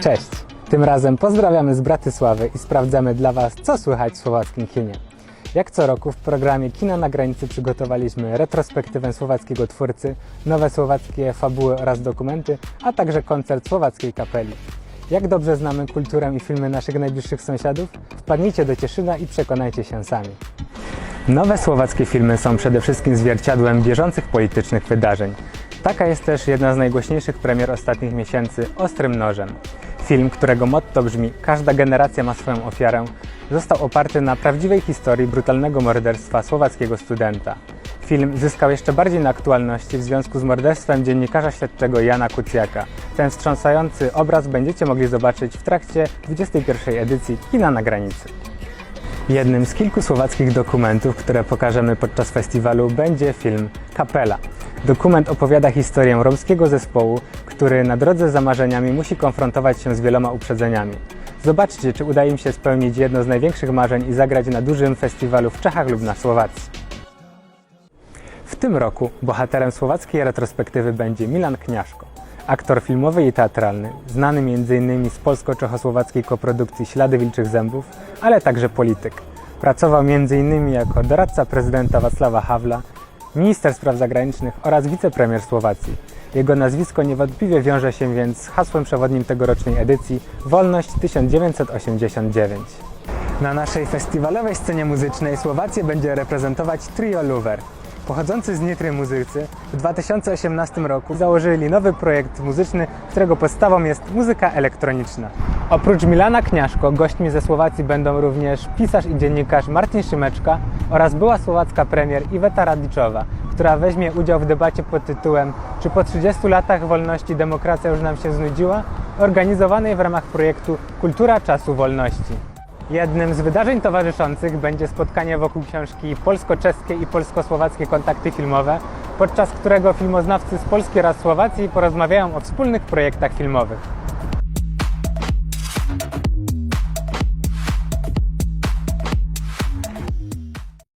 Cześć! Tym razem pozdrawiamy z Bratysławy i sprawdzamy dla Was, co słychać w słowackim kinie. Jak co roku w programie Kino na granicy przygotowaliśmy retrospektywę słowackiego twórcy, nowe słowackie fabuły oraz dokumenty, a także koncert słowackiej kapeli. Jak dobrze znamy kulturę i filmy naszych najbliższych sąsiadów? Wpadnijcie do Cieszyna i przekonajcie się sami. Nowe słowackie filmy są przede wszystkim zwierciadłem bieżących politycznych wydarzeń. Taka jest też jedna z najgłośniejszych premier ostatnich miesięcy Ostrym Nożem. Film, którego motto brzmi Każda generacja ma swoją ofiarę, został oparty na prawdziwej historii brutalnego morderstwa słowackiego studenta. Film zyskał jeszcze bardziej na aktualności w związku z morderstwem dziennikarza śledczego Jana Kucjaka. Ten wstrząsający obraz będziecie mogli zobaczyć w trakcie 21. edycji Kina na granicy. Jednym z kilku słowackich dokumentów, które pokażemy podczas festiwalu, będzie film Kapela. Dokument opowiada historię romskiego zespołu, który na drodze za marzeniami musi konfrontować się z wieloma uprzedzeniami. Zobaczcie, czy uda im się spełnić jedno z największych marzeń i zagrać na dużym festiwalu w Czechach lub na Słowacji. W tym roku bohaterem słowackiej retrospektywy będzie Milan Kniaszko, aktor filmowy i teatralny, znany m.in. z polsko-czechosłowackiej koprodukcji Ślady Wilczych Zębów, ale także polityk. Pracował m.in. jako doradca prezydenta Wacława Hawla, minister spraw zagranicznych oraz wicepremier Słowacji. Jego nazwisko niewątpliwie wiąże się więc z hasłem przewodnim tegorocznej edycji Wolność 1989. Na naszej festiwalowej scenie muzycznej Słowację będzie reprezentować Trio Luver. Pochodzący z Nitry muzycy w 2018 roku założyli nowy projekt muzyczny, którego podstawą jest muzyka elektroniczna. Oprócz Milana Kniaszko gośćmi ze Słowacji będą również pisarz i dziennikarz Marcin Szymeczka oraz była słowacka premier Iweta Radiczowa, która weźmie udział w debacie pod tytułem Czy po 30 latach wolności demokracja już nam się znudziła? organizowanej w ramach projektu Kultura Czasu Wolności. Jednym z wydarzeń towarzyszących będzie spotkanie wokół książki Polsko-czeskie i polsko-słowackie kontakty filmowe, podczas którego filmoznawcy z Polski oraz Słowacji porozmawiają o wspólnych projektach filmowych.